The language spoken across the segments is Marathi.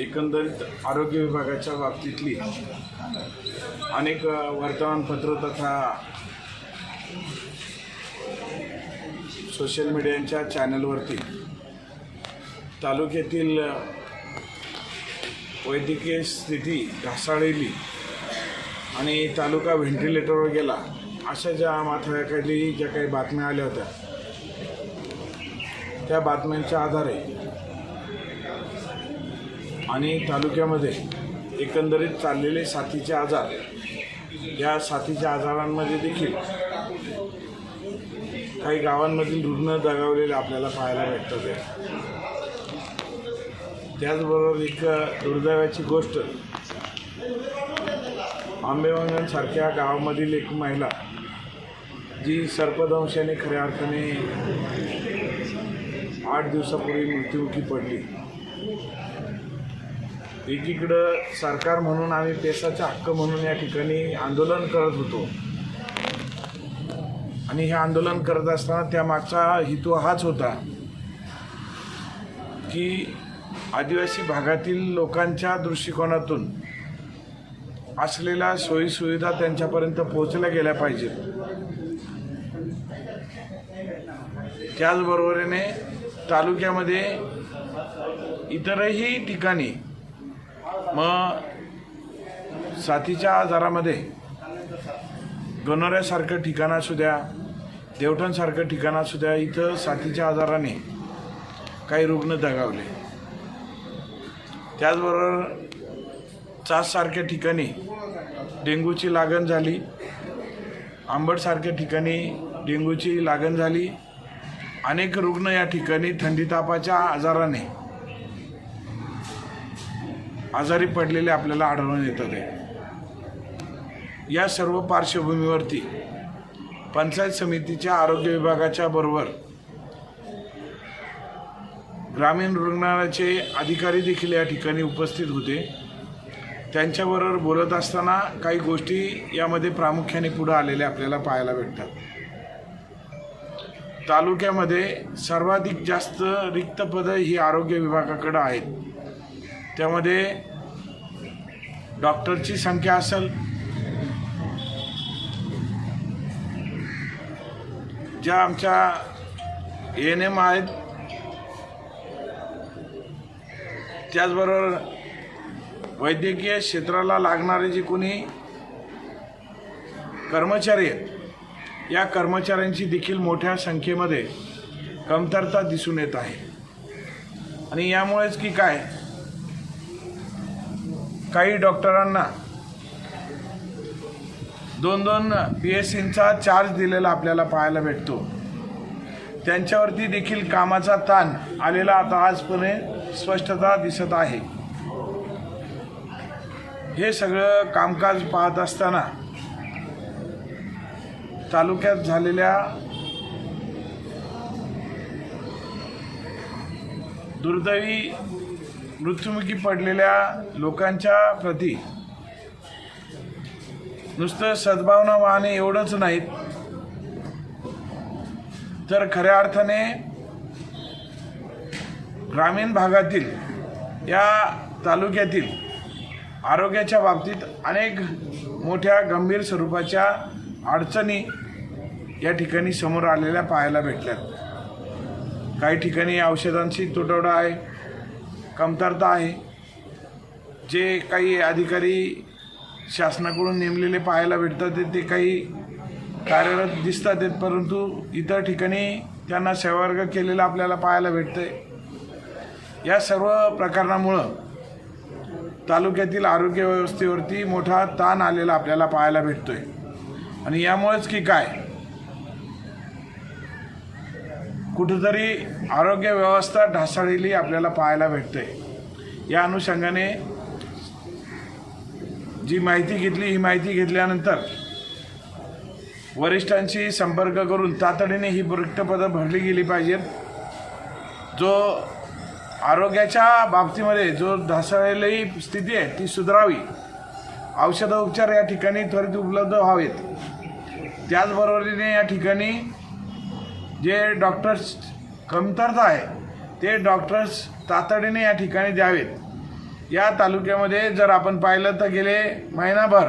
एकंदरीत आरोग्य विभागाच्या बाबतीतली अनेक वर्तमानपत्र तथा सोशल मीडियाच्या चॅनलवरती तालुक्यातील वैद्यकीय स्थिती ढासाळलेली आणि तालुका व्हेंटिलेटरवर गेला अशा ज्या माथ्याखाली ज्या काही बातम्या आल्या होत्या त्या बातम्यांच्या आधारे आणि तालुक्यामध्ये एकंदरीत चाललेले साथीचे आजार या साथीच्या आजारांमध्ये देखील काही गावांमधील रुग्ण दगावलेले आपल्याला पाहायला भेटतात आहे. त्याचबरोबर एक दुर्दैवाची गोष्ट आंबेवंगणसारख्या गावामधील एक महिला जी सर्पदंशाने खऱ्या अर्थाने आठ दिवसापूर्वी मृत्युमुखी पडली एकीकडं सरकार म्हणून आम्ही पेसाचा हक्क म्हणून या ठिकाणी आंदोलन करत होतो. आणि हे आंदोलन करत असताना त्यामागचा हेतू हाच होता की आदिवासी भागातील लोकांच्या दृष्टिकोनातून असलेल्या सोयीसुविधा त्यांच्यापर्यंत पोहोचल्या गेल्या पाहिजेत. त्याचबरोबरीने तालुक्यामध्ये इतरही ठिकाणी मग साथीच्या आजारामध्ये गणोऱ्यासारखं ठिकाण असू द्या देवठणसारखं ठिकाण असू द्या इथं साथीच्या आजाराने काही रुग्ण दगावले. त्याचबरोबर चाससारख्या ठिकाणी डेंग्यूची लागण झाली आंबटसारख्या ठिकाणी डेंग्यूची लागण झाली अनेक रुग्ण या ठिकाणी थंडीतापाच्या आजाराने आजारी पडलेले आपल्याला आढळून येतात आहे या सर्व पार्श्वभूमीवरती पंचायत समितीच्या आरोग्य विभागाच्या बरोबर ग्रामीण रुग्णालयाचे अधिकारी देखील या ठिकाणी उपस्थित होते. त्यांच्याबरोबर बोलत असताना काही गोष्टी यामध्ये प्रामुख्याने पुढं आलेल्या आपल्याला पाहायला भेटतात. तालुक्यामध्ये सर्वाधिक जास्त रिक्त पदं ही आरोग्य विभागाकडं आहेत. त्यामध्ये डॉक्टरची संख्या असेल ज्या आमच्या एन एम आहेत त्याचबरोबर वैद्यकीय क्षेत्राला लागणारे जे कोणी कर्मचारी आहेत या कर्मचाऱ्यांची देखील मोठ्या संख्येमध्ये कमतरता दिसून येत आहे. आणि यामुळेच की काय काही डॉक्टरांना दोन दोन पी एस सींचा चार्ज दिलेला आपल्याला पाहायला भेटतो. त्यांच्यावरती देखील कामाचा ताण आलेला आता आजपणे स्पष्टता दिसत आहे. हे सगळं कामकाज पाहत असताना तालुक्यात झालेल्या दुर्दैवी मृत्युमुखी पडलेल्या लोकांच्या प्रती नुसतं सद्भावना वाहणे एवढंच नाहीत. तर खऱ्या अर्थाने ग्रामीण भागातील या तालुक्यातील आरोग्याच्या बाबतीत अनेक मोठ्या गंभीर स्वरूपाच्या अडचणी या ठिकाणी समोर आलेल्या पाहायला भेटल्यात. काही ठिकाणी औषधांची तुटवडा आहे. कमतरता आहे. जे काही अधिकारी शासनाकडून नेमलेले पाहायला भेटतात ते- ते काही कार्यरत दिसतात आहेत परंतु इतर ठिकाणी त्यांना सेवावर्ग केलेला आपल्याला पाहायला भेटतंय. या सर्व प्रकरणामुळं तालुक्यातील आरोग्य व्यवस्थेवरती मोठा ताण आलेला आपल्याला पाहायला भेटतो आहे आणि यामुळेच की काय? कुठंतरी आरोग्य व्यवस्था ढासळलेली आपल्याला पाहायला भेटते. या अनुषंगाने जी माहिती घेतली ही माहिती घेतल्यानंतर वरिष्ठांशी संपर्क करून तातडीने ही रिक्तपदं भरली गेली पाहिजेत जो आरोग्याच्या बाबतीमध्ये जो ढासळलेली स्थिती आहे ती सुधारावी. औषधोपचार या ठिकाणी त्वरित उपलब्ध व्हावेत. त्याचबरोबरीने या ठिकाणी जे डॉक्टर्स कमतरता आहे ते डॉक्टर्स तातडीने या ठिकाणी द्यावेत. या तालुक्यामध्ये जर आपण पाहिलं तर गेले महिनाभर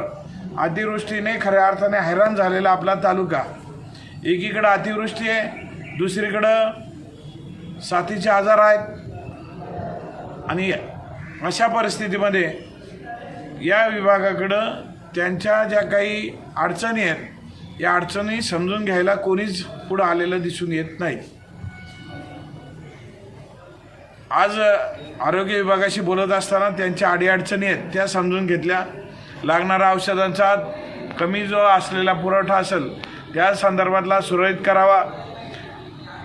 अतिवृष्टीने खऱ्या अर्थाने हैराण झालेला आपला तालुका. एकीकडं अतिवृष्टी आहे दुसरीकडं साथीचे आजार आहेत. आणि अशा परिस्थितीमध्ये या विभागाकडं त्यांच्या ज्या काही अडचणी आहेत या अडचणी समजून घ्यायला कोणीच पुढं आलेलं दिसून येत नाही. आज आरोग्य विभागाशी बोलत असताना त्यांच्या अडीअडचणी आहेत त्या समजून घेतल्या. लागणाऱ्या औषधांचा कमी जो असलेला पुरवठा असेल त्या संदर्भातला सुरळीत करावा.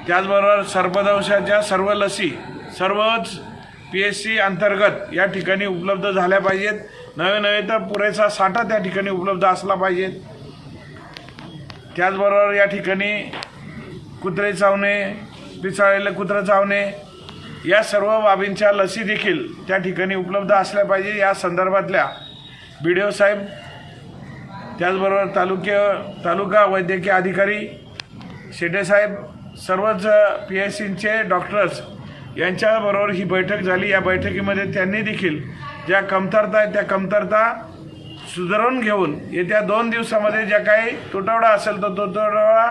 त्याचबरोबर सर्पदंशाच्या सर्व लसी सर्वच पी एस सी अंतर्गत या ठिकाणी उपलब्ध झाल्या पाहिजेत. नवे नवे तर पुरेसा साठा त्या ठिकाणी उपलब्ध असला पाहिजेत. त्याचबरोबर या ठिकाणी कुत्रे चावणे पिसाळलेलं कुत्रं चावणे या सर्व बाबींच्या लसी देखील त्या ठिकाणी उपलब्ध असल्या पाहिजे. या संदर्भातल्या बी डी ओ साहेब त्याचबरोबर तालुके तालुका वैद्यकीय अधिकारी शेटेसाहेब सर्वच पी एस सीचे डॉक्टर्स यांच्याबरोबर ही बैठक झाली. या बैठकीमध्ये त्यांनी देखील ज्या कमतरता आहेत त्या कमतरता सुधारून घेऊन येत्या दोन दिवसामध्ये ज्या काही तुटवडा असेल तर तो तुटवडा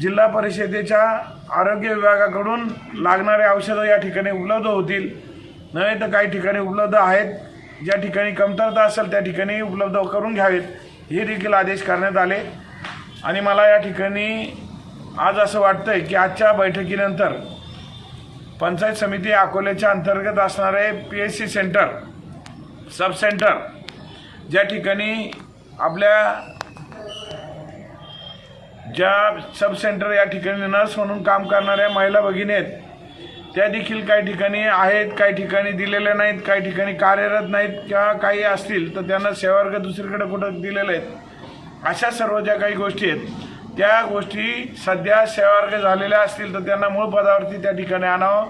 जिल्हा परिषदेच्या आरोग्य विभागाकडून लागणारे औषधं या ठिकाणी उपलब्ध होतील. नव्हे तर काही ठिकाणी उपलब्ध आहेत. ज्या ठिकाणी कमतरता असेल त्या ठिकाणी उपलब्ध करून घ्यावेत. हे देखील आदेश करण्यात आले. आणि मला या ठिकाणी आज असं वाटतं आहे की आजच्या बैठकीनंतर पंचायत समिती अकोल्याच्या अंतर्गत असणारे P S C centre sub centre ज्या ठिकाणी आपल्या ज्या सब सेंटर या ठिकाणी नर्स म्हणून काम करणाऱ्या महिला भगिनी आहेत त्या देखील काही ठिकाणी आहेत काही ठिकाणी दिलेल्या नाहीत काही ठिकाणी कार्यरत नाहीत किंवा काही असतील तर त्यांना सेवावर्ग दुसरीकडे कुठं दिलेले आहेत. अशा सर्व ज्या काही गोष्टी आहेत त्या गोष्टी सध्या सेवावर्ग झालेल्या असतील तर त्यांना मूळ पदावरती त्या ठिकाणी आणावं.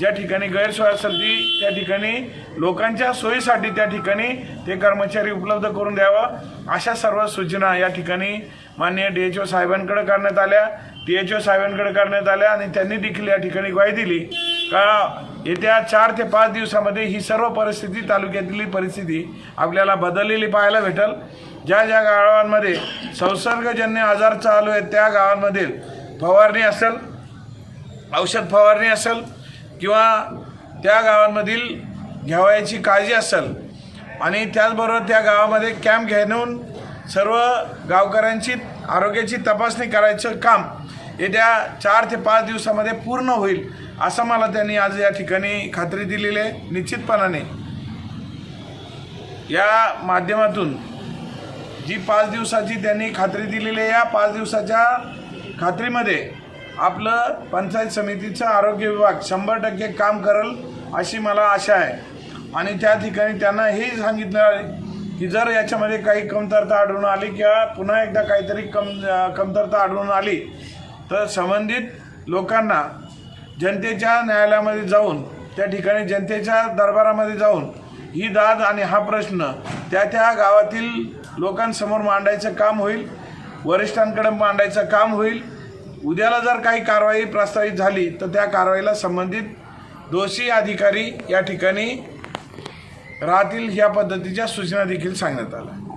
ज्या ठिकाणी गैरसोय असेल ती त्या ठिकाणी लोकांच्या सोयीसाठी त्या ठिकाणी ते कर्मचारी उपलब्ध करून द्यावं. अशा सर्व सूचना या ठिकाणी माननीय डी एच ओ साहेबांकडे करण्यात आल्या. डी एच ओ साहेबांकडे करण्यात आल्या आणि त्यांनी देखील या ठिकाणी ग्वाही दिली. का येत्या चार ते पाच दिवसामध्ये ही सर्व परिस्थिती तालुक्यातली परिस्थिती आपल्याला बदललेली पाहायला भेटल. ज्या ज्या गावांमध्ये संसर्गजन्य आजार चालू आहेत त्या गावांमध्ये फवारणी असेल औषध फवारणी असेल किंवा त्या गावांमधील घ्यावयाची काळजी असेल आणि त्याचबरोबर त्या गावामध्ये कॅम्प घेऊन सर्व गावकऱ्यांची आरोग्याची तपासणी करायचं काम येत्या चार ते पाच दिवसामध्ये पूर्ण होईल असं मला त्यांनी आज या ठिकाणी खात्री दिलेली आहे. निश्चितपणाने या माध्यमातून जी पाच दिवसाची त्यांनी खात्री दिलेली आहे या पाच दिवसाच्या खात्रीमध्ये आपलं पंचायत समितीचं आरोग्य विभाग शंभर टक्के काम करेल अशी मला आशा आहे. आणि त्या ठिकाणी त्यांना हे सांगितलं आहे की जर याच्यामध्ये काही कमतरता आढळून आली किंवा पुन्हा एकदा काहीतरी कम कमतरता आढळून आली तर संबंधित लोकांना जनतेच्या न्यायालयामध्ये जाऊन त्या ठिकाणी जनतेच्या दरबारामध्ये जाऊन ही दाद आणि हा प्रश्न त्या त्या गावातील लोकांसमोर मांडायचं काम होईल वरिष्ठांकडे मांडायचं काम होईल उद्याला जर काही कारवाई प्रस्तावित झाली तर त्या कारवाईला संबंधित दोषी अधिकारी या ठिकाणी राहतील ह्या पद्धतीच्या सूचना देखील सांगण्यात आल्या.